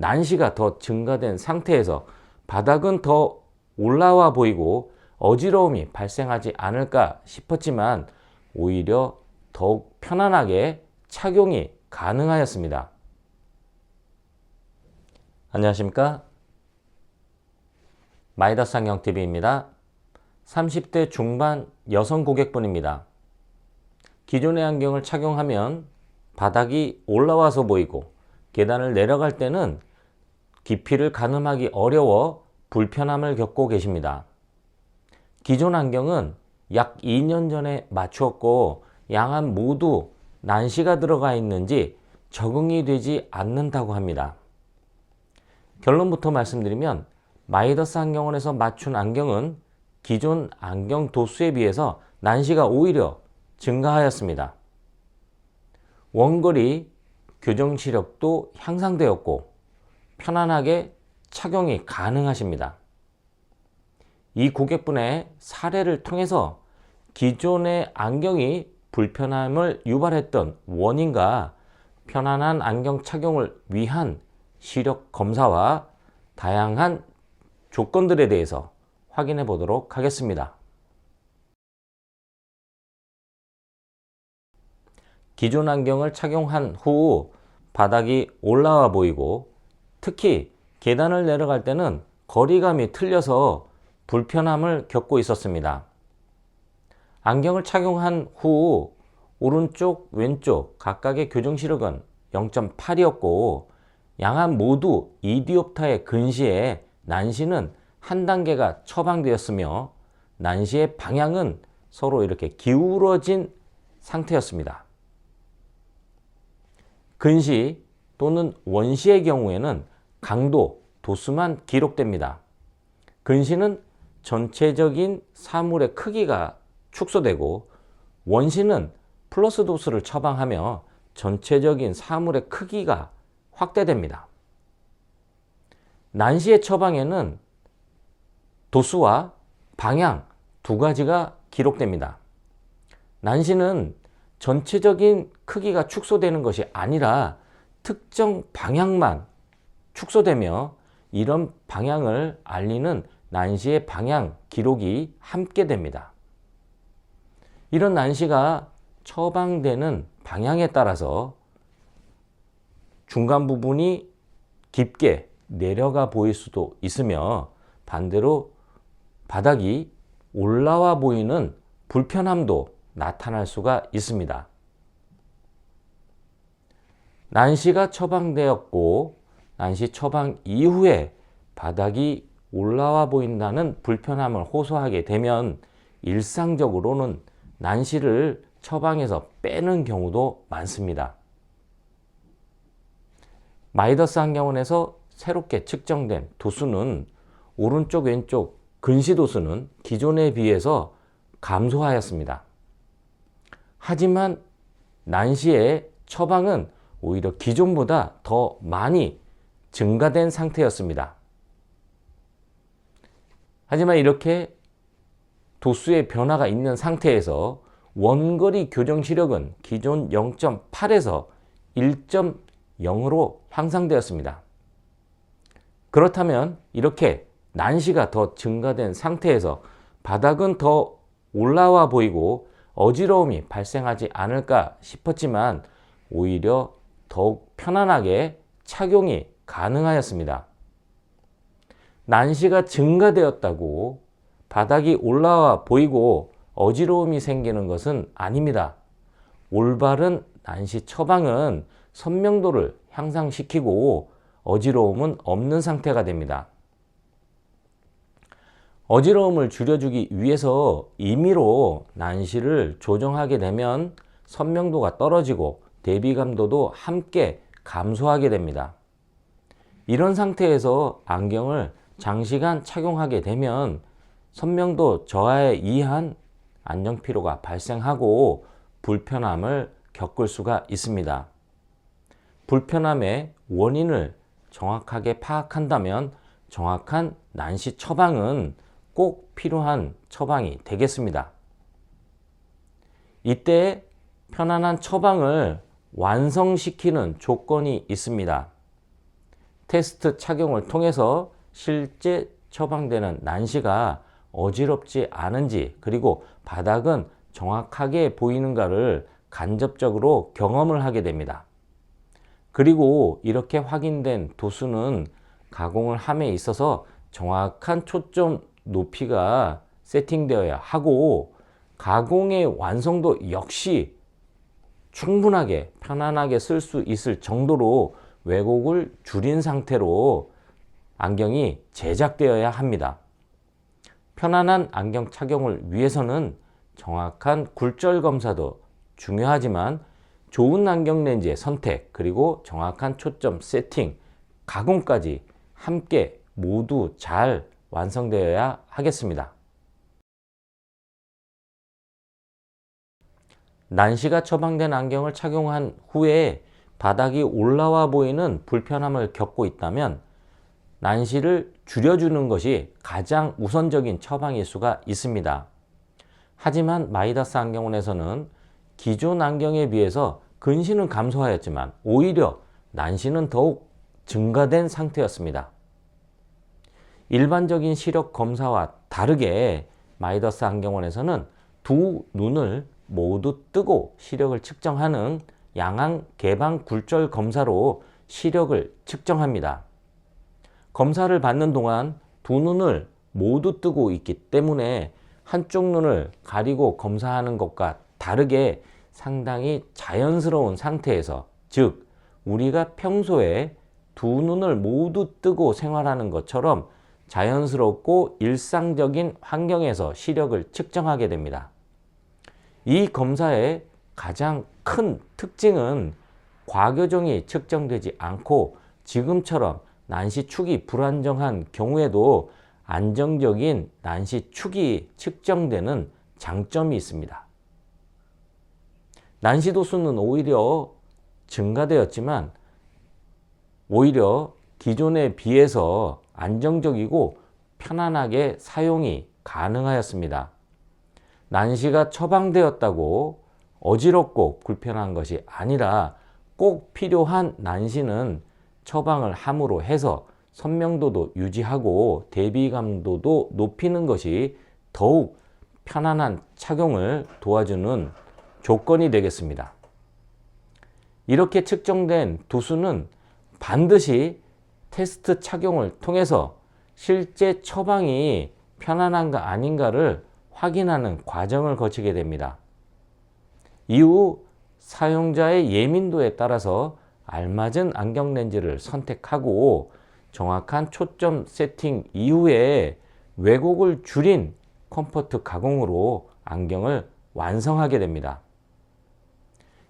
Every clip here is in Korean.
난시가 더 증가된 상태에서 바닥은 더 올라와 보이고 어지러움이 발생하지 않을까 싶었지만 오히려 더욱 편안하게 착용이 가능하였습니다. 안녕하십니까? 마이더스 안경TV입니다. 30대 중반 여성 고객분입니다. 기존의 안경을 착용하면 바닥이 올라와서 보이고 계단을 내려갈 때는 깊이를 가늠하기 어려워 불편함을 겪고 계십니다. 기존 안경은 약 2년 전에 맞추었고 양안 모두 난시가 들어가 있는지 적응이 되지 않는다고 합니다. 결론부터 말씀드리면 마이더스 안경원에서 맞춘 안경은 기존 안경 도수에 비해서 난시가 오히려 증가하였습니다. 원거리 교정 시력도 향상되었고 편안하게 착용이 가능하십니다. 이 고객분의 사례를 통해서 기존의 안경이 불편함을 유발했던 원인과 편안한 안경 착용을 위한 시력 검사와 다양한 조건들에 대해서 확인해 보도록 하겠습니다. 기존 안경을 착용한 후 바닥이 올라와 보이고 특히 계단을 내려갈 때는 거리감이 틀려서 불편함을 겪고 있었습니다. 안경을 착용한 후 오른쪽, 왼쪽 각각의 교정 시력은 0.8이었고 양안 모두 2디옵타의 근시에 난시는 한 단계가 처방되었으며 난시의 방향은 서로 이렇게 기울어진 상태였습니다. 근시 또는 원시의 경우에는 강도, 도수만 기록됩니다. 근시는 전체적인 사물의 크기가 축소되고 원시는 플러스 도수를 처방하며 전체적인 사물의 크기가 확대됩니다. 난시의 처방에는 도수와 방향 두 가지가 기록됩니다. 난시는 전체적인 크기가 축소되는 것이 아니라 특정 방향만 축소되며 이런 방향을 알리는 난시의 방향 기록이 함께 됩니다. 이런 난시가 처방되는 방향에 따라서 중간 부분이 깊게 내려가 보일 수도 있으며 반대로 바닥이 올라와 보이는 불편함도 나타날 수가 있습니다. 난시가 처방되었고 난시 처방 이후에 바닥이 올라와 보인다는 불편함을 호소하게 되면 일상적으로는 난시를 처방해서 빼는 경우도 많습니다. 마이더스 안경원에서 새롭게 측정된 도수는 오른쪽 왼쪽 근시 도수는 기존에 비해서 감소하였습니다. 하지만 난시의 처방은 오히려 기존보다 더 많이 증가된 상태였습니다. 하지만 이렇게 도수의 변화가 있는 상태에서 원거리 교정 시력은 기존 0.8에서 1.0으로 향상되었습니다. 그렇다면 이렇게 난시가 더 증가된 상태에서 바닥은 더 올라와 보이고 어지러움이 발생하지 않을까 싶었지만 오히려 더욱 편안하게 착용이 가능하였습니다. 난시가 증가되었다고 바닥이 올라와 보이고 어지러움이 생기는 것은 아닙니다. 올바른 난시 처방은 선명도를 향상시키고 어지러움은 없는 상태가 됩니다. 어지러움을 줄여주기 위해서 임의로 난시를 조정하게 되면 선명도가 떨어지고 대비 감도도 함께 감소하게 됩니다. 이런 상태에서 안경을 장시간 착용하게 되면 선명도 저하에 의한 안정 피로가 발생하고 불편함을 겪을 수가 있습니다. 불편함의 원인을 정확하게 파악한다면 정확한 난시 처방은 꼭 필요한 처방이 되겠습니다. 이때 편안한 처방을 완성시키는 조건이 있습니다. 테스트 착용을 통해서 실제 처방되는 난시가 어지럽지 않은지 그리고 바닥은 정확하게 보이는가를 간접적으로 경험을 하게 됩니다. 그리고 이렇게 확인된 도수는 가공을 함에 있어서 정확한 초점 높이가 세팅되어야 하고 가공의 완성도 역시 충분하게 편안하게 쓸 수 있을 정도로 왜곡을 줄인 상태로 안경이 제작되어야 합니다. 편안한 안경 착용을 위해서는 정확한 굴절 검사도 중요하지만 좋은 안경 렌즈의 선택 그리고 정확한 초점 세팅 가공까지 함께 모두 잘 완성되어야 하겠습니다. 난시가 처방된 안경을 착용한 후에 바닥이 올라와 보이는 불편함을 겪고 있다면 난시를 줄여주는 것이 가장 우선적인 처방일 수가 있습니다. 하지만 마이다스 안경원에서는 기존 안경에 비해서 근시는 감소하였지만 오히려 난시는 더욱 증가된 상태였습니다. 일반적인 시력 검사와 다르게 마이더스 안경원에서는 두 눈을 모두 뜨고 시력을 측정하는 양앙 개방 굴절 검사로 시력을 측정합니다. 검사를 받는 동안 두 눈을 모두 뜨고 있기 때문에 한쪽 눈을 가리고 검사하는 것과 다르게 상당히 자연스러운 상태에서 즉 우리가 평소에 두 눈을 모두 뜨고 생활하는 것처럼 자연스럽고 일상적인 환경에서 시력을 측정하게 됩니다. 이 검사의 가장 큰 특징은 과교정이 측정되지 않고 지금처럼 난시 축이 불안정한 경우에도 안정적인 난시 축이 측정되는 장점이 있습니다. 난시 도수는 오히려 증가되었지만 오히려 기존에 비해서 안정적이고 편안하게 사용이 가능하였습니다. 난시가 처방되었다고 어지럽고 불편한 것이 아니라 꼭 필요한 난시는 처방을 함으로 해서 선명도도 유지하고 대비감도도 높이는 것이 더욱 편안한 착용을 도와주는 조건이 되겠습니다. 이렇게 측정된 도수는 반드시 테스트 착용을 통해서 실제 처방이 편안한가 아닌가를 확인하는 과정을 거치게 됩니다. 이후 사용자의 예민도에 따라서 알맞은 안경 렌즈를 선택하고 정확한 초점 세팅 이후에 왜곡을 줄인 컴포트 가공으로 안경을 완성하게 됩니다.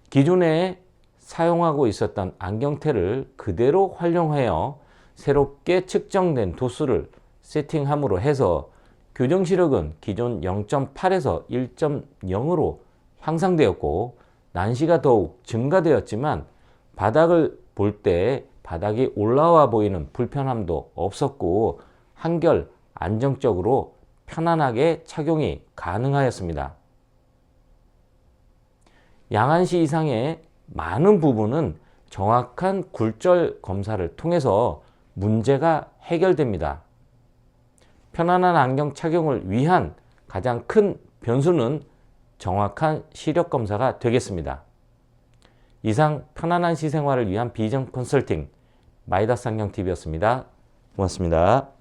기존에 사용하고 있었던 안경테를 그대로 활용하여 새롭게 측정된 도수를 세팅함으로 해서 교정 시력은 기존 0.8에서 1.0으로 향상되었고 난시가 더욱 증가되었지만 바닥을 볼 때 바닥이 올라와 보이는 불편함도 없었고 한결 안정적으로 편안하게 착용이 가능하였습니다. 양안시 이상의 많은 부분은 정확한 굴절 검사를 통해서 문제가 해결됩니다. 편안한 안경 착용을 위한 가장 큰 변수는 정확한 시력 검사가 되겠습니다. 이상 편안한 시생활을 위한 비전 컨설팅 마이다스 안경TV였습니다. 고맙습니다.